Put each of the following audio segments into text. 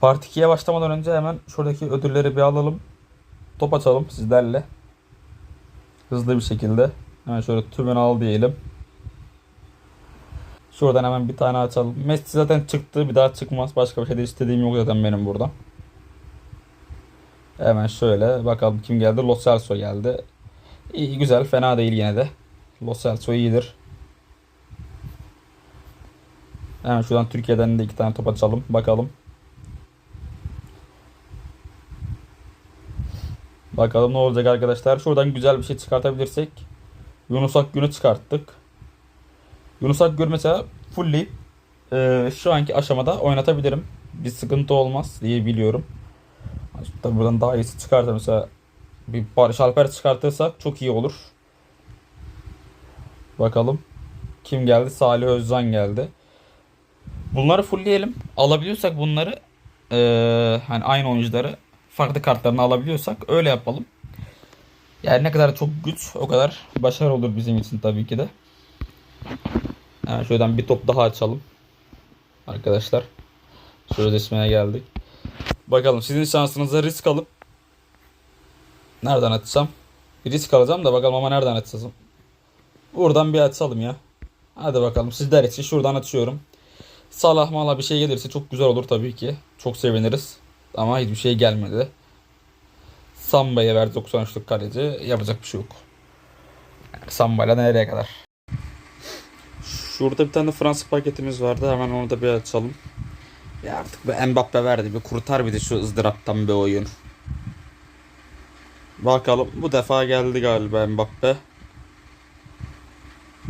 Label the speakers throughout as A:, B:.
A: Part 2'ye başlamadan önce hemen şuradaki ödülleri bir alalım. Top açalım sizlerle. Hızlı bir şekilde. Hemen şöyle tümünü al diyelim. Şuradan hemen bir tane açalım. Messi zaten çıktı. Bir daha çıkmaz. Başka bir şey de istediğim yok zaten benim burada. Hemen şöyle bakalım kim geldi. Lo Celso geldi. İyi güzel. Fena değil yine de. Lo Celso iyidir. Hemen şuradan Türkiye'den de iki tane top açalım. Bakalım. Bakalım ne olacak arkadaşlar. Şuradan güzel bir şey çıkartabilirsek. Yunus Akgün'ü çıkarttık. Yunus Akgün mesela fullleyip e, şu anki aşamada oynatabilirim. Bir sıkıntı olmaz diye biliyorum. Tabi buradan daha iyisi çıkartır. Mesela bir Barış Alper çıkartırsak çok iyi olur. Bakalım. Kim geldi? Salih Özcan geldi. Bunları fullleyelim. Alabiliyorsak bunları eee, hani aynı oyuncuları farklı kartlarını alabiliyorsak öyle yapalım. Yani ne kadar çok güç o kadar başarı olur bizim için tabii ki de. Hemen şuradan bir top daha açalım. Arkadaşlar. Sözleşmeye geldik. Bakalım sizin şansınıza risk alıp nereden atsam? Risk alacağım da bakalım ama nereden atsam? Buradan bir açalım ya. Hadi bakalım sizler için şuradan açıyorum. Salah mala bir şey gelirse çok güzel olur tabii ki. Çok seviniriz. Ama hiçbir şey gelmedi. Samba'ya verdi 93'lük kaleci. Yapacak bir şey yok. Yani Samba'yla nereye kadar? Şurada bir tane Fransa paketimiz vardı. Hemen onu da bir açalım. Ya artık bir Mbappe verdi. Bir kurtar bir de şu ızdıraptan bir oyun. Bakalım. Bu defa geldi galiba Mbappe.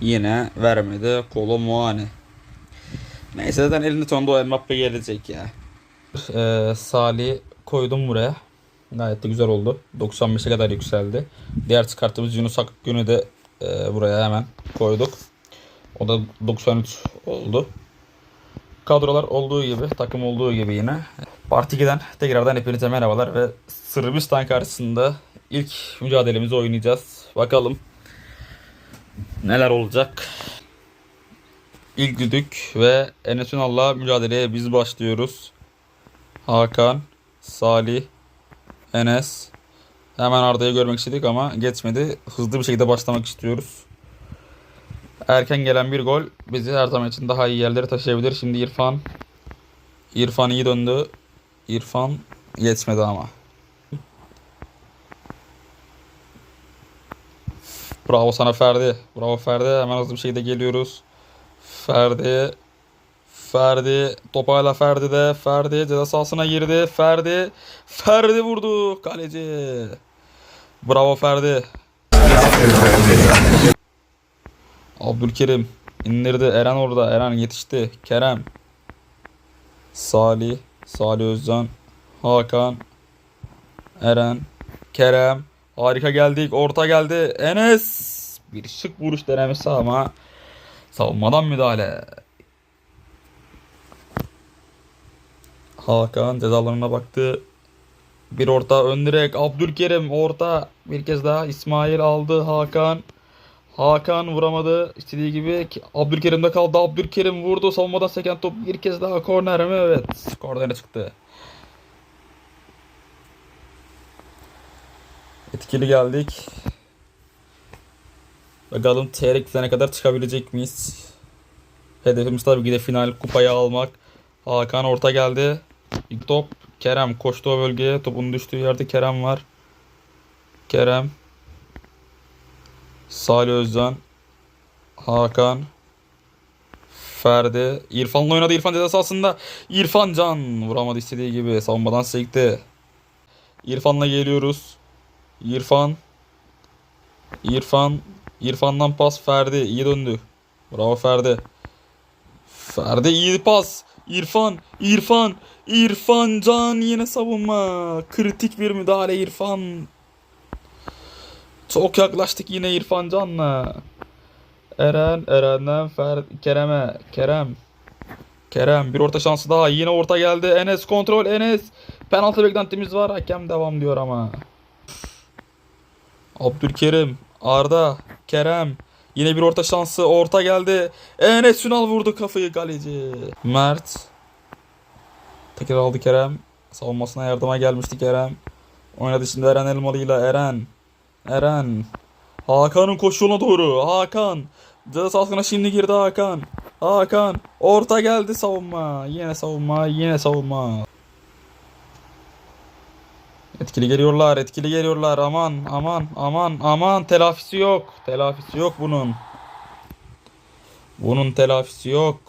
A: Yine vermedi. Kolo Muani. Neyse zaten elinde sonunda o Mbappe gelecek ya. Ee, Salih koydum buraya. Gayet de güzel oldu. 95'e kadar yükseldi. Diğer çıkarttığımız Yunus Akgün'ü de e, buraya hemen koyduk. O da 93 oldu. Kadrolar olduğu gibi, takım olduğu gibi yine. Part 2'den tekrardan hepinize merhabalar ve Sırbistan karşısında ilk mücadelemizi oynayacağız. Bakalım neler olacak. İlk düdük ve Enes Ünal'la mücadeleye biz başlıyoruz. Hakan, Salih, Enes. Hemen Arda'yı görmek istedik ama geçmedi. Hızlı bir şekilde başlamak istiyoruz. Erken gelen bir gol bizi her zaman için daha iyi yerlere taşıyabilir. Şimdi İrfan. İrfan iyi döndü. İrfan geçmedi ama. Bravo sana Ferdi. Bravo Ferdi. Hemen hızlı bir şekilde geliyoruz. Ferdi. Ferdi. Top hala Ferdi'de. Ferdi ceza sahasına girdi. Ferdi. Ferdi vurdu. Kaleci. Bravo Ferdi. Abdülkerim indirdi. Eren orada. Eren yetişti. Kerem. Salih. Salih Özcan. Hakan. Eren. Kerem. Harika geldik. Orta geldi. Enes. Bir şık vuruş denemesi ama savunmadan müdahale. Hakan cezalarına baktı. Bir orta ön direk. Abdülkerim orta. Bir kez daha İsmail aldı. Hakan. Hakan vuramadı. İstediği gibi Abdülkerim'de kaldı. Abdülkerim vurdu. Savunmadan seken top bir kez daha korner mi? Evet. Kornere çıktı. Etkili geldik. Bakalım çeyrek finale kadar çıkabilecek miyiz? Hedefimiz tabii ki de final kupayı almak. Hakan orta geldi. İlk top Kerem koştu o bölgeye. Topun düştüğü yerde Kerem var. Kerem. Salih Özcan. Hakan. Ferdi. İrfan'la oynadı. İrfan ceza sahasında. İrfan Can. Vuramadı istediği gibi. Savunmadan sekti. İrfan'la geliyoruz. İrfan. İrfan. İrfan'dan pas Ferdi. iyi döndü. Bravo Ferdi. Ferdi iyi pas. İrfan. İrfan. İrfan Can yine savunma. Kritik bir müdahale İrfan. Çok yaklaştık yine İrfan Can'la. Eren, Eren'den Fer Kerem'e. Kerem. Kerem bir orta şansı daha. Yine orta geldi. Enes kontrol. Enes. Penaltı beklentimiz var. Hakem devam diyor ama. Abdülkerim. Arda. Kerem. Yine bir orta şansı. Orta geldi. Enes Ünal vurdu kafayı kaleci. Mert. Tekrar aldı Kerem. Savunmasına yardıma gelmişti Kerem. Oynadı şimdi Eren Elmalı ile Eren. Eren. Hakan'ın koşuğuna doğru. Hakan. Ceza sahasına şimdi girdi Hakan. Hakan. Orta geldi savunma. Yine savunma. Yine savunma. Etkili geliyorlar. Etkili geliyorlar. Aman aman aman aman. Telafisi yok. Telafisi yok bunun. Bunun telafisi yok.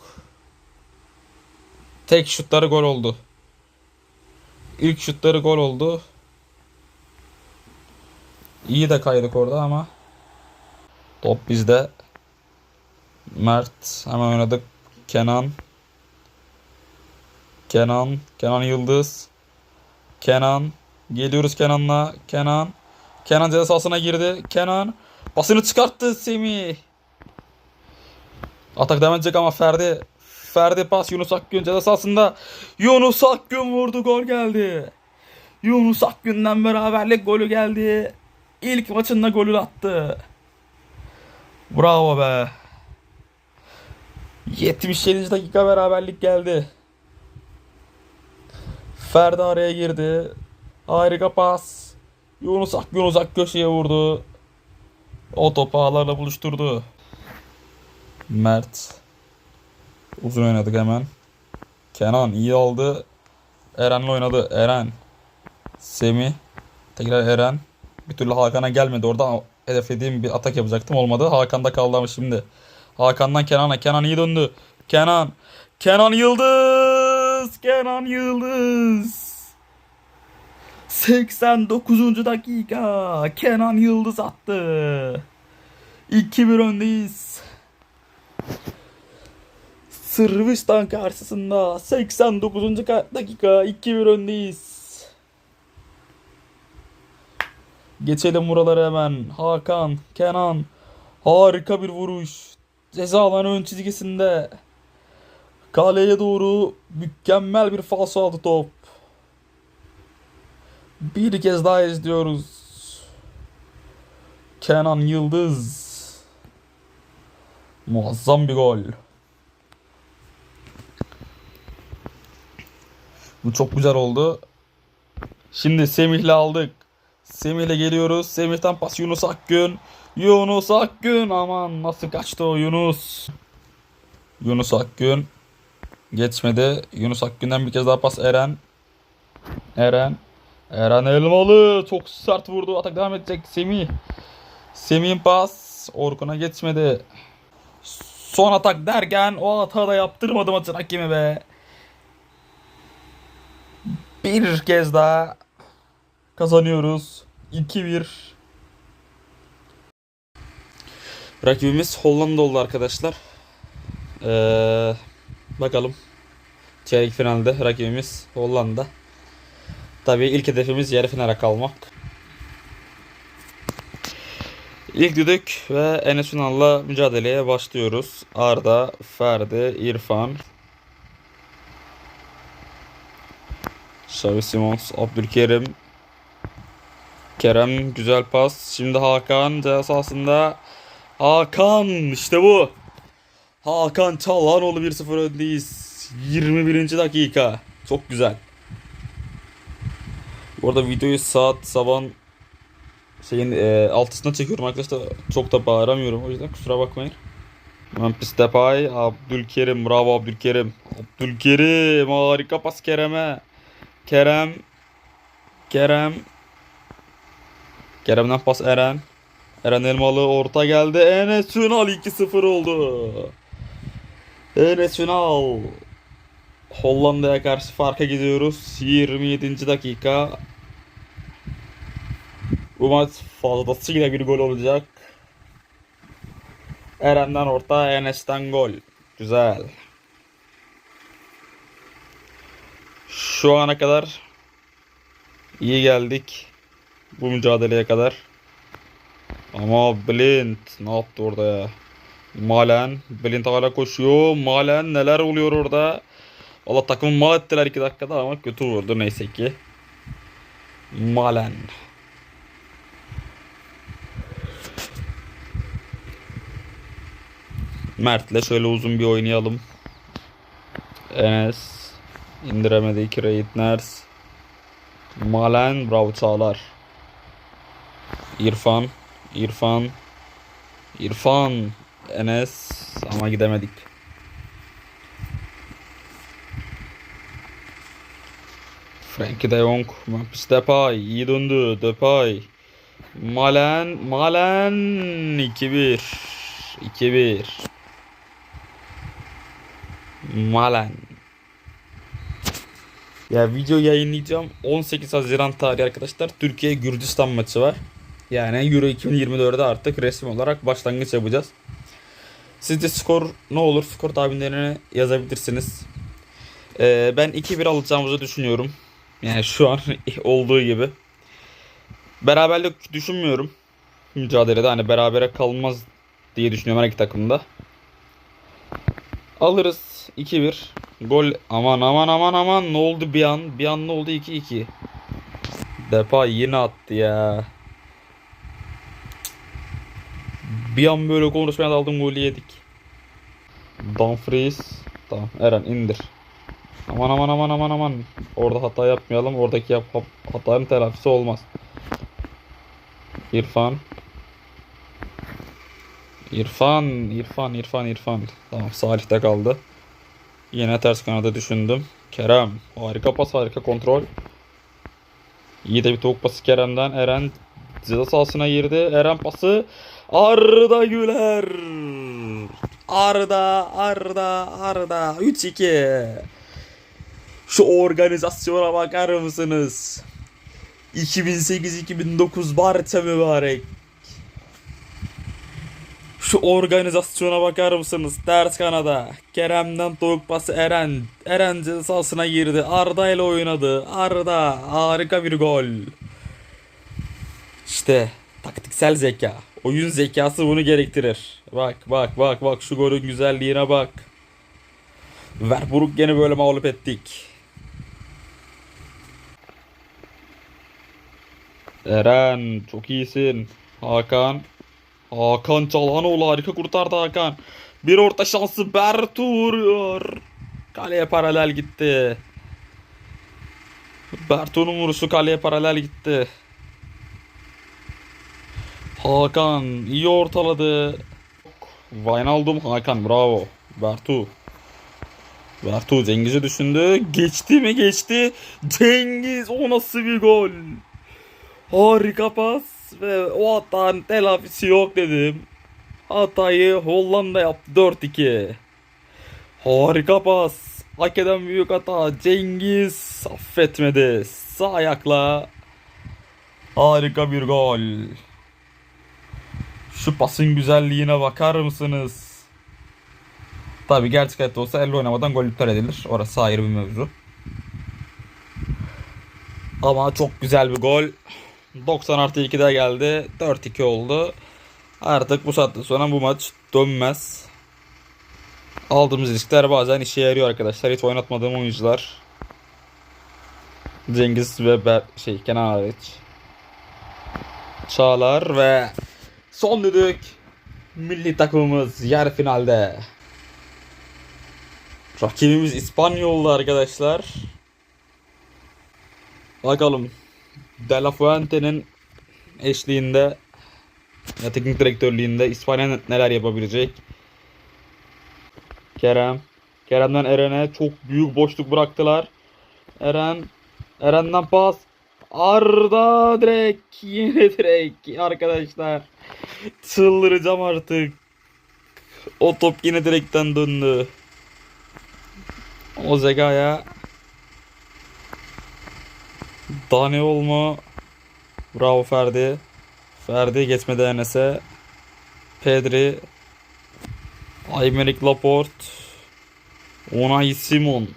A: Tek şutları gol oldu. İlk şutları gol oldu. İyi de kaydık orada ama. Top bizde. Mert hemen oynadık. Kenan. Kenan. Kenan Yıldız. Kenan. Geliyoruz Kenan'la. Kenan. Kenan ceza sahasına girdi. Kenan. Pasını çıkarttı Semih. Atak devam edecek ama Ferdi. Ferdi pas Yunus Akgün ceza sahasında. Yunus Akgün vurdu gol geldi. Yunus Akgün'den beraberlik golü geldi. İlk maçında golü attı. Bravo be. 77. dakika beraberlik geldi. Ferdi araya girdi. Harika pas. Yunus Akgün uzak köşeye vurdu. O topu ağlarla buluşturdu. Mert. Uzun oynadık hemen. Kenan iyi aldı. Eren'le oynadı. Eren. Semih. Tekrar Eren. Bir türlü Hakan'a gelmedi. Orada hedeflediğim bir atak yapacaktım. Olmadı. Hakan'da kaldı ama şimdi. Hakan'dan Kenan'a. Kenan iyi döndü. Kenan. Kenan Yıldız. Kenan Yıldız. 89. dakika. Kenan Yıldız attı. 2-1 öndeyiz. Sırbistan karşısında 89. ka- dakika 2-1 öndeyiz. Geçelim buraları hemen. Hakan, Kenan. Harika bir vuruş. Ceza alanı ön çizgisinde. Kaleye doğru mükemmel bir falso aldı top. Bir kez daha izliyoruz. Kenan Yıldız. Muazzam bir gol. Bu çok güzel oldu. Şimdi Semih'le aldık. Semih'le geliyoruz. Semih'ten pas Yunus Akgün. Yunus Akgün. Aman nasıl kaçtı o Yunus. Yunus Akgün. Geçmedi. Yunus Akgün'den bir kez daha pas Eren. Eren. Eren Elmalı. Çok sert vurdu. Atak devam edecek. Semih. Semih'in pas. Orkun'a geçmedi. Son atak derken o hata da yaptırmadı maçın hakemi be. Bir kez daha kazanıyoruz. 2-1. Rakibimiz Hollanda oldu arkadaşlar. Ee, bakalım. Çeyrek finalde rakibimiz Hollanda. Tabii ilk hedefimiz yarı finale kalmak. İlk düdük ve Enes Ünal'la mücadeleye başlıyoruz. Arda, Ferdi, İrfan, Xavi Simons, Abdülkerim, Kerem güzel pas. Şimdi Hakan ceza sahasında. Hakan işte bu. Hakan Çalhanoğlu 1-0 öndeyiz. 21. dakika. Çok güzel. Bu arada videoyu saat sabahın şeyin e, altısına çekiyorum arkadaşlar. Çok da bağıramıyorum o yüzden kusura bakmayın. Memphis Depay, Abdülkerim, bravo Abdülkerim. Abdülkerim, harika pas Kerem'e. Kerem, Kerem, Kerem'den pas Eren. Eren Elmalı orta geldi. Enes Ünal 2-0 oldu. Enes Ünal. Hollanda'ya karşı farka gidiyoruz. 27. dakika. Bu maç fazlasıyla bir gol olacak. Eren'den orta, Enes'ten gol. Güzel. Şu ana kadar iyi geldik. Bu mücadeleye kadar. Ama Blind ne yaptı orada ya? Malen. Blind hala koşuyor. Malen neler oluyor orada? Valla takımı mal ettiler 2 dakikada ama kötü vurdu neyse ki. Malen. Mert'le şöyle uzun bir oynayalım. Enes. İndiremedik Reitners. Malen Bravo Çağlar. İrfan. İrfan. İrfan. Enes. Ama gidemedik. Frankie de Jong. Memphis Depay. iyi döndü. Depay. Malen. Malen. 2-1. 2-1. Malen. Ya video yayınlayacağım 18 Haziran tarihi arkadaşlar. Türkiye Gürcistan maçı var. Yani Euro 2024'de artık resmi olarak başlangıç yapacağız. Sizce skor ne olur? Skor tahminlerini yazabilirsiniz. Ee, ben 2-1 alacağımızı düşünüyorum. Yani şu an olduğu gibi. Beraberlik düşünmüyorum. Mücadelede hani berabere kalmaz diye düşünüyorum her iki takımda. Alırız 2-1. Gol aman aman aman aman ne oldu bir an? Bir an ne oldu 2-2. Depay yine attı ya. Bir an böyle konuşmaya daldım golü yedik. Dumfries. Tamam Eren indir. Aman aman aman aman aman. Orada hata yapmayalım. Oradaki yap hatanın telafisi olmaz. İrfan. İrfan, İrfan, İrfan, İrfan. Tamam Salih'te kaldı. Yine ters kanada düşündüm. Kerem. Harika pas, harika kontrol. İyi de bir tavuk pası Kerem'den. Eren ceza sahasına girdi. Eren pası. Arda Güler. Arda, Arda, Arda. 3-2. Şu organizasyona bakar mısınız? 2008-2009 Barça mübarek. Şu organizasyona bakar mısınız? Ters kanada. Kerem'den tavuk pası Eren. Eren ceza sahasına girdi. Arda ile oynadı. Arda harika bir gol. İşte taktiksel zeka. Oyun zekası bunu gerektirir. Bak bak bak bak şu golün güzelliğine bak. Verburg gene böyle mağlup ettik. Eren çok iyisin. Hakan. Hakan Çalhanoğlu harika kurtardı Hakan. Bir orta şansı Bertu vuruyor. Kaleye paralel gitti. Bertu'nun vuruşu kaleye paralel gitti. Hakan iyi ortaladı. Wijnaldum Hakan bravo. Bertu. Bertu Cengiz'i düşündü. Geçti mi geçti. Cengiz o nasıl bir gol. Harika pas ve o hatanın telafisi yok dedim. Hatayı Hollanda yaptı 4-2. Harika pas. Hak eden büyük hata. Cengiz affetmedi. Sağ ayakla harika bir gol. Şu pasın güzelliğine bakar mısınız? Tabi gerçek hayatta olsa elle oynamadan gol iptal edilir. Orası ayrı bir mevzu. Ama çok güzel bir gol. 90 artı 2'de geldi. 4-2 oldu. Artık bu saatten sonra bu maç dönmez. Aldığımız riskler bazen işe yarıyor arkadaşlar. Hiç oynatmadığım oyuncular. Cengiz ve Ber şey Kenan hariç. Çağlar ve son düdük. Milli takımımız yarı finalde. Rakibimiz İspanyollu arkadaşlar. Bakalım. De La Fuente'nin eşliğinde ya teknik direktörlüğünde İspanya neler yapabilecek? Kerem. Kerem'den Eren'e çok büyük boşluk bıraktılar. Eren. Eren'den pas. Arda direkt. Yine direkt arkadaşlar. Çıldıracağım artık. O top yine direkten döndü. O Zega'ya Dani olma. Bravo Ferdi. Ferdi geçmedi Enes'e. Pedri. Aymeric Laporte. Unai Simon.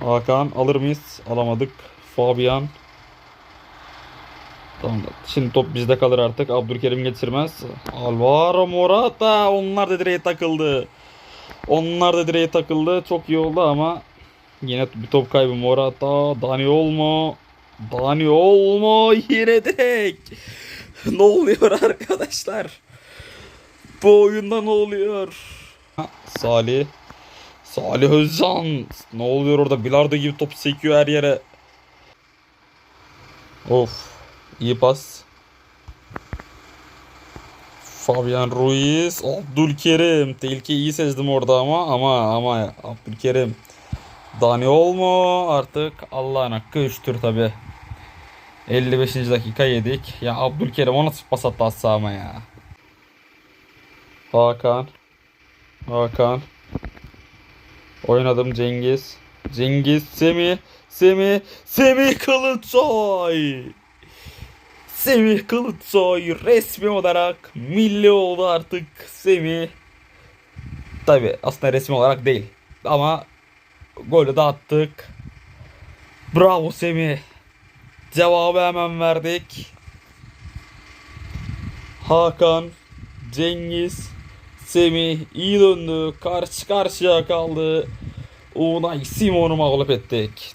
A: Hakan alır mıyız? Alamadık. Fabian. Tamam. Şimdi top bizde kalır artık. Abdülkerim geçirmez. Alvaro Morata. Onlar da direğe takıldı. Onlar da direğe takıldı. Çok iyi oldu ama Yine bir top kaybı Morata. Dani Olmo. Dani Olmo yine direkt. ne oluyor arkadaşlar? Bu oyunda ne oluyor? Salih. Salih Özcan. Ne oluyor orada? Bilardo gibi top sekiyor her yere. Of. İyi pas. Fabian Ruiz. Abdülkerim. Tehlikeyi iyi sezdim orada ama ama ama Abdülkerim. Dani Olmo artık Allah'ın hakkı 3'tür tabi. 55. dakika yedik. Ya Abdülkerim o nasıl pas attı ama ya. Hakan. Hakan. Oynadım Cengiz. Cengiz Semih. Semih. Semih Kılıçsoy. Semih Kılıçsoy resmi olarak milli oldu artık Semih. Tabi aslında resmi olarak değil. Ama golü de attık. Bravo Semih. Cevabı hemen verdik. Hakan, Cengiz, Semih iyi döndü. Karşı karşıya kaldı. Unai Simon'u mağlup ettik.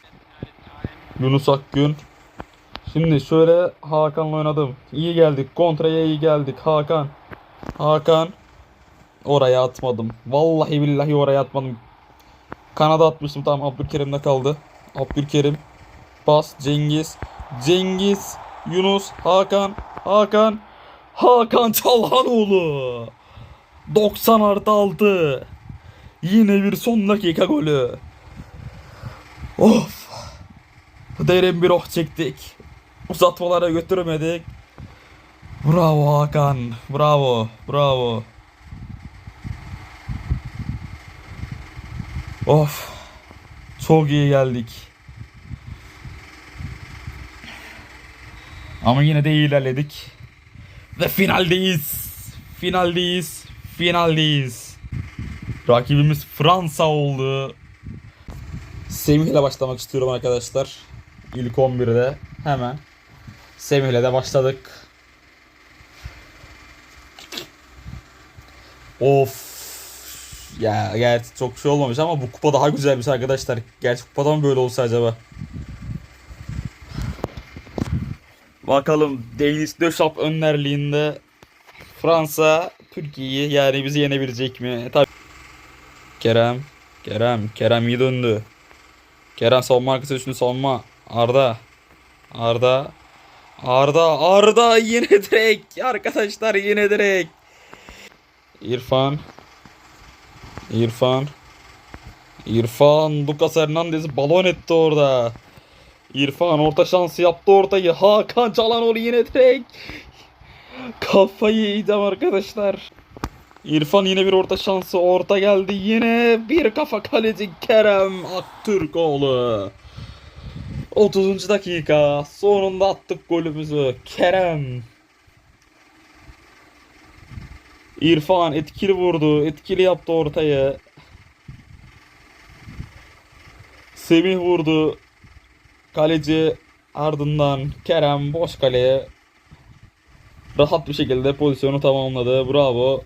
A: Yunus Akgün. Şimdi şöyle Hakan'la oynadım. İyi geldik. Kontraya iyi geldik. Hakan. Hakan. Oraya atmadım. Vallahi billahi oraya atmadım. Kanada atmıştım. Tamam Abdülkerim'de kaldı. Abdülkerim. Bas. Cengiz. Cengiz. Yunus. Hakan. Hakan. Hakan Çalhanoğlu. 90 artı 6. Yine bir son dakika golü. Of. Derin bir oh çektik. Uzatmalara götürmedik. Bravo Hakan. Bravo. Bravo. Of. İyi geldik. Ama yine de iyi ilerledik. Ve finaldeyiz. Finaldeyiz. Finaldeyiz. Rakibimiz Fransa oldu. Semih ile başlamak istiyorum arkadaşlar. İlk 11'de hemen. Semih ile de başladık. Of. Ya gerçi çok şey olmamış ama bu kupa daha güzelmiş arkadaşlar. Gerçi kupada mı böyle olsa acaba? Bakalım Deniz Döşap önderliğinde Fransa Türkiye'yi yani bizi yenebilecek mi? Tabii. Kerem, Kerem, Kerem iyi döndü. Kerem savunma arkası üstünü savunma. Arda, Arda, Arda, Arda yine direkt arkadaşlar yine direkt. İrfan, İrfan, İrfan, Lucas Hernandez balon etti orada. İrfan orta şansı yaptı ortayı. Hakan Çalhanoğlu yine direkt. Kafayı yiyeceğim arkadaşlar. İrfan yine bir orta şansı. Orta geldi yine. Bir kafa kaleci Kerem Aktürkoğlu. 30. dakika. Sonunda attık golümüzü. Kerem. İrfan etkili vurdu. Etkili yaptı ortayı. Semih vurdu. Kaleci ardından Kerem boş kaleye rahat bir şekilde pozisyonu tamamladı. Bravo.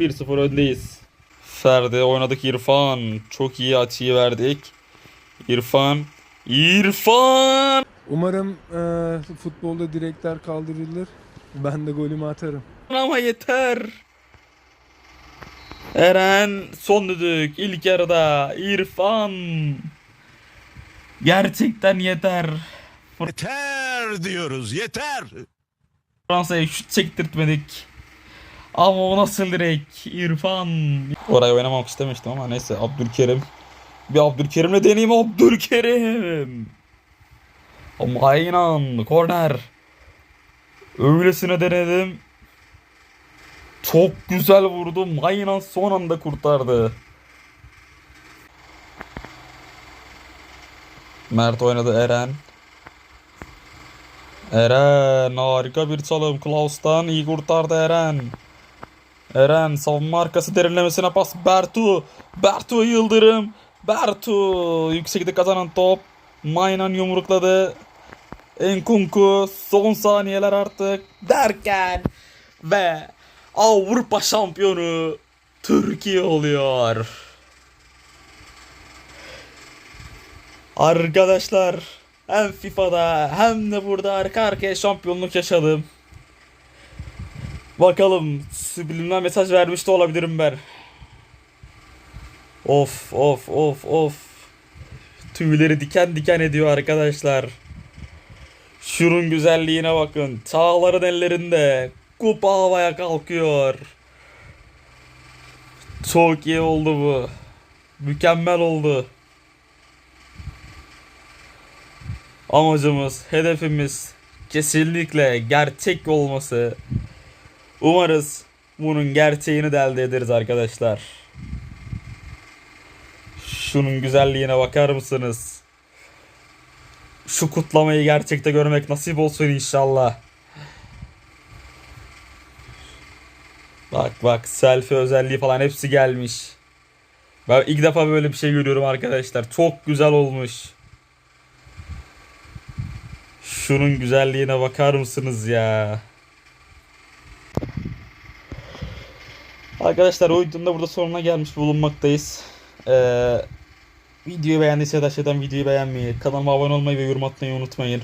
A: 1-0 öndeyiz. Ferdi oynadık İrfan. Çok iyi açıyı verdik. İrfan. İrfan.
B: Umarım eee, futbolda direkler kaldırılır. Ben de golümü atarım.
A: Ama yeter. Eren son düdük ilk yarıda İrfan. Gerçekten yeter.
C: Yeter diyoruz yeter.
A: Fransa'ya şut çektirtmedik. Ama o nasıl direkt İrfan. Oraya oynamak istemiştim ama neyse Abdülkerim. Bir Abdülkerim'le deneyeyim Abdülkerim. Ama aynen korner. Öylesine denedim. Çok güzel vurdu. Aynen son anda kurtardı. Mert oynadı Eren. Eren harika bir çalım Klaus'tan iyi kurtardı Eren. Eren savunma arkası derinlemesine pas Bertu. Bertu Yıldırım. Bertu yüksekte kazanan top. Maynan yumrukladı. Enkunku son saniyeler artık derken ve Avrupa şampiyonu Türkiye oluyor. Arkadaşlar hem FIFA'da hem de burada arka arkaya şampiyonluk yaşadım. Bakalım subliminal mesaj vermiş de olabilirim ben. Of of of of. Tüyleri diken diken ediyor arkadaşlar. Şunun güzelliğine bakın. Çağların ellerinde. Kupa havaya kalkıyor. Çok iyi oldu bu. Mükemmel oldu. Amacımız, hedefimiz kesinlikle gerçek olması. Umarız bunun gerçeğini de elde ederiz arkadaşlar. Şunun güzelliğine bakar mısınız? Şu kutlamayı gerçekte görmek nasip olsun inşallah. Bak bak selfie özelliği falan hepsi gelmiş. Ben ilk defa böyle bir şey görüyorum arkadaşlar. Çok güzel olmuş. Şunun güzelliğine bakar mısınız ya? Arkadaşlar o burada sonuna gelmiş bulunmaktayız. Ee, videoyu beğendiyseniz aşağıdan videoyu beğenmeyi, kanalıma abone olmayı ve yorum atmayı unutmayın.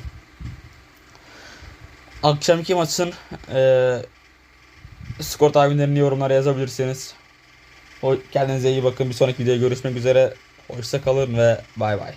A: Akşamki maçın ee, skor tahminlerini yorumlara yazabilirsiniz. Kendinize iyi bakın. Bir sonraki videoda görüşmek üzere. Hoşça kalın ve bay bay.